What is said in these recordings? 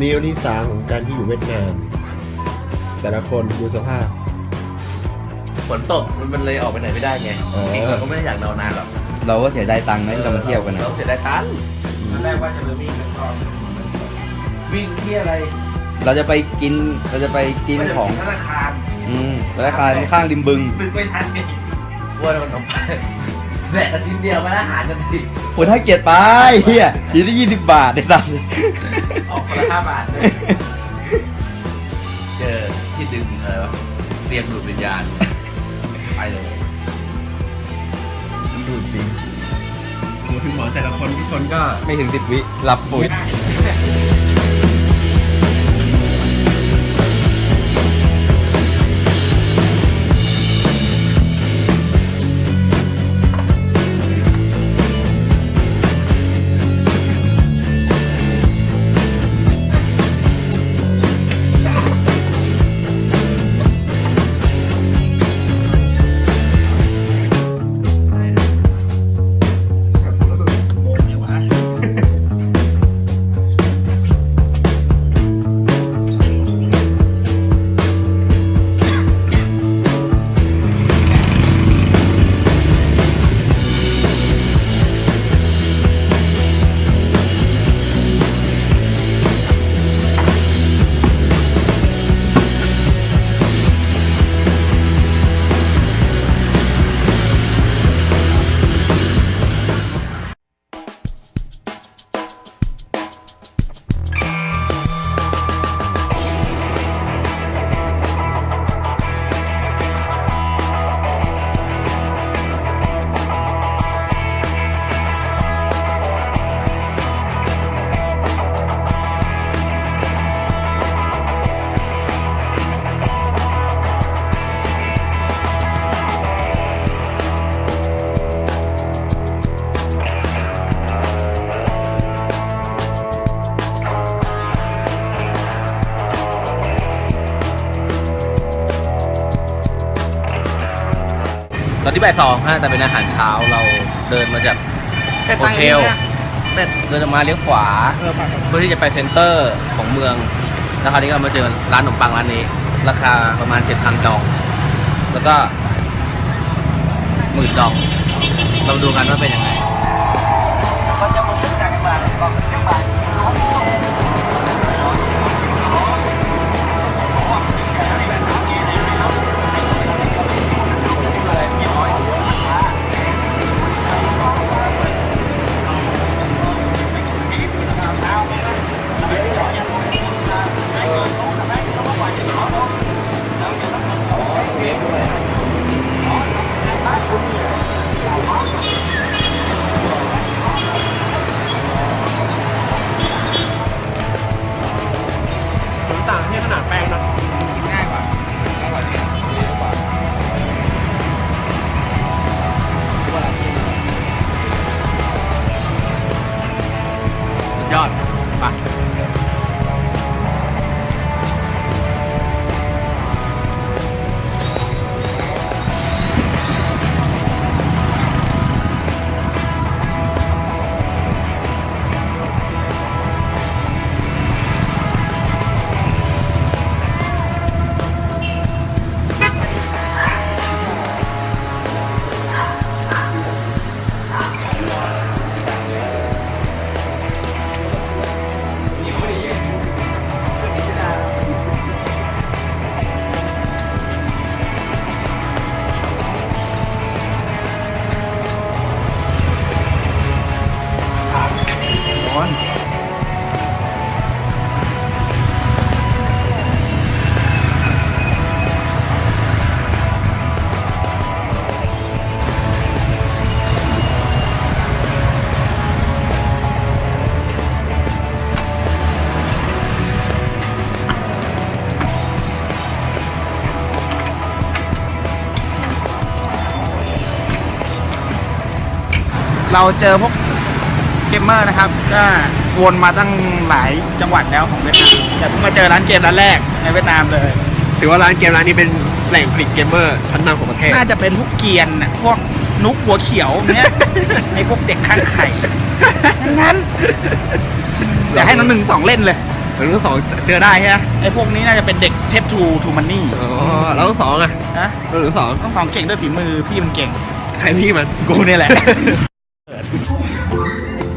วันนี้วันที่สามของการที่อยู่เวียดนาม แต่ละคนดูสภาพ ฝนตกมันเลยออกไปไหนไม่ได้ไงอ๋อจริงๆเราก็ไม่ได้อยากนอนนานหรอกเราก็เสียดายตังค์นะที่เรามาเที่ยวกันนะเราเสียดายตังค์ตอนแรกว่าจะไปวิ่งแล้วก็วิ่งที่อะไรเราจะไปกินเราจะไปกินของ ธนาคารอืมราคาข้างริมบึง นึกไม่ทันนี่ว่ามันออกไป แดกกระชิ้นเดียวมาอาหารกันดิโอ้ยถ้าเกียรไปเฮียทีได้ยี่สิบบาทไอ้ตัสออกคนละห้าบาทเลยเจอที่ดึงเออเตรียมดูดวิญญาณไปเลยดูจริงโหถึงหมอแต่ละคนทุกคนก็ไม่ถึงสิบวิหลับปุ๋ยต อนที่บ่ายสองฮะแต่เป็นอาหารเช้าเราเดินมาจากโฮเทลเดินมาเลี้ยวขวาเพื่อที่จะไปเซ็นเตอร์ของเมือง แล้วคราวนี้ก็มาเจอร้านขนมปังร้านนี้ ราคาประมาณ 7,000 ดอง แล้วก็หมื่นดอง เราดูกันว่าเป็นยังไง เราเจอพวกเกมเมอร์นะครับ ก็วนมาตั้งหลายจังหวัดแล้วของเวียดนามแต่เพิ่งมาเจอร้านเกมร้านแรกในเวียดนามเลย ถือว่าร้านเกมร้านนี้เป็นแหล่งผลิตเกมเมอร์ชั้นนำของประเทศ น่าจะเป็นพวกเกรียนน่ะพวกนุกหัวเขียวเนี้ย ไอ้พวกเด็กข้างไข่ทั้งนั้นเดี๋ยวให้น้องหนึ่งสองเล่นเลยแต่รุ่นสองเจอได้ใช่ไหมไอ้พวกนี้น่าจะเป็นเด็กเทปทูทูมันนี่อ๋อแล้วรุ่นสองอะนะแล้วรุ่นสองต้องสองเก่งด้วยฝีมือพี่มันเก่ง ใครพี่มัน กูเนี่ยแหละ Ja.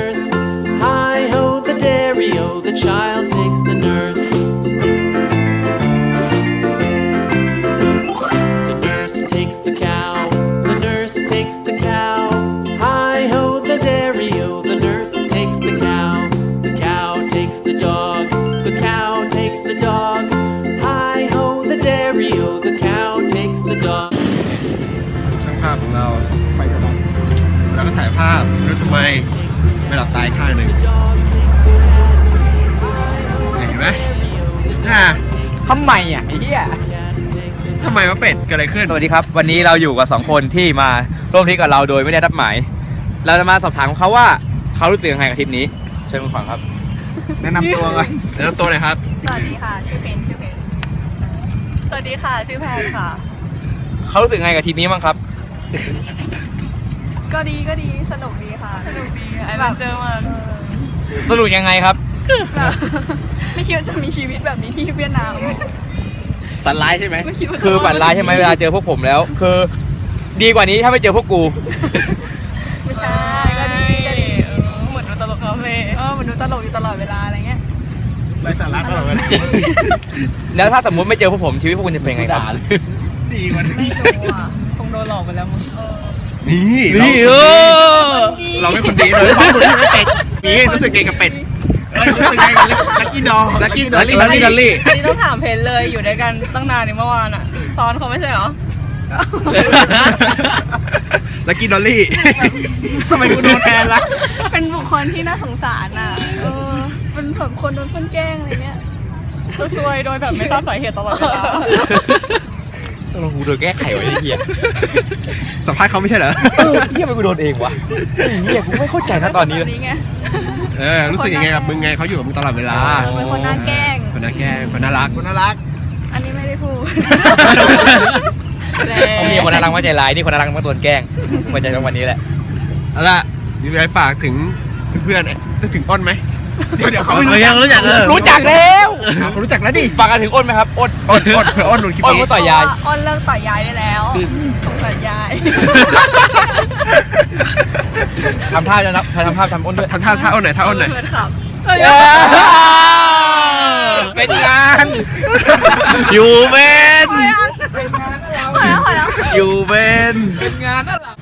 nurse. Hi ho, the dairy o. The child takes the nurse. The nurse takes the cow, the nurse takes the cow. Hi ho, the dairy o. The nurse takes the cow, the cow takes the dog, the cow takes the dog. Hi ho, the dairy o. The cow takes the dog. ช่างภาพของเราไฟกระดับแล้วก็ถ่ายภาพไม่รู้ทำไม ไม่หลับตายข้างหนึ่งเห็นไหมอ่าทำไมอะไอ้เหี้ยทำไมวะเป็ดเกิดอะไรขึ้น สวัสดีครับ วันนี้เราอยู่กับสองคนที่มาร่วมทริปกับเราโดยไม่ได้รับหมาย เราจะมาสอบถามเขาว่าเขารู้สึกยังไงกับทริปนี้เชิญคุณขวัญครับ แนะนำตัวก่อนแนะนำตัวหน่อยครับ สวัสดีค่ะชื่อเพนชื่อเพนสวัสดีค่ะ ชื่อแพนค่ะ เขารู้สึกยังไงกับทริปนี้บ้างครับ ก็ดีก็ดีสนุกดีค่ะ สนุกดีไอ้แบบเจอมาสรุปยังไงครับไม่คิดว่าจะมีชีวิตแบบนี้ที่เวียดนาม ฝันร้ายใช่ไหมไม่คิดว่าจะคือฝันร้ายใช่ไหมเวลาเจอพวกผมแล้ว คือ ดีกว่านี้ถ้าไม่เจอพวกกู ไม่ใช่ก็ดีก็ดีเหมือนดูตลกคาเฟ่เออเหมันดูตลกอยู่ตลอดเวลาอะไรเงี้ยไรสาระก็แบบว่าแล้วถ้าสมมติไม่เจอพวกผมชีวิตพวกคุณจะเป็นยังไงครับ ดีกว่านี้ ไม่รู้อะคงโดนหลอกไปแล้วมั้งเออ นี่นี่เออเราไม่คนดีเลยเราคนดีกับเป็ดนี่รู้สึกไงกับเป็ดเอ้ยรู้สึกไงกับลักกี้ดอลักกี้ดอลลี่ลักกี้ดอลลี่อันนี้ต้องถามเพนเลยอยู่ด้วยกันตั้งนานนี่เมื่อวานอะซ้อนเขาไม่ใช่เหรอลักกี้ดอลลี่ทำไมกูโดนแทนล่ะเป็นบุคคลที่น่าสงสารอะเออเป็นแบบคนโดนเพื่อนแกล้งอะไรเงี้ยจะซวยโดยแบบไม่ทราบสาเหตุตลอดเวลา ต้องลงกูโดนแก้ไขไว้ไอ้เหี้ยสัมภาษณ์เขาไม่ใช่เหรอ เออเหี้ยมันกูโดนเองวะไอ้เหี้ยกูไม่เข้าใจนะตอนนี้เลย ไง เออ รู้สึกยังไงกับมึงไงเขาอยู่กับมึงตลอดเวลาเออเป็นคนน่าแกล้ง คนน่าแกล้งคนน่ารักคุณน่ารัก อันนี้ไม่ได้พูดเขามีคนน่ารักมาใจร้ายนี่คนน่ารักมาโดนแกล้งมันจะเป็นวันนี้แหละ เอาล่ะมีอะไรฝากถึงเพื่อนๆจะถึงอ้นไหม เดี๋ยวเดี๋ยวเขาเขาไม่ไม่รู้รู้จัจักกรู้จักเออ รู้จักแล้วเขารู้จักแล้วดิฝากกันถึงอ้นไหมครับอ้นอ้นอ้นเผื่ออ้นหนุนคลิปอ้นนี้ก็ต่อยาย อ้นเลิกต่อยยายได้แล้วสงสารยาย ทำท่าจะนับทำท่าทำอ้นด้วยทำท่าท่าอ้นหน่อยท่าอ้นหน่อยเพื่อนขับเป็นงานอยู่เป็น พอแล้วพอแล้ว อยู่เป็น เป็นงานนั่นแหละ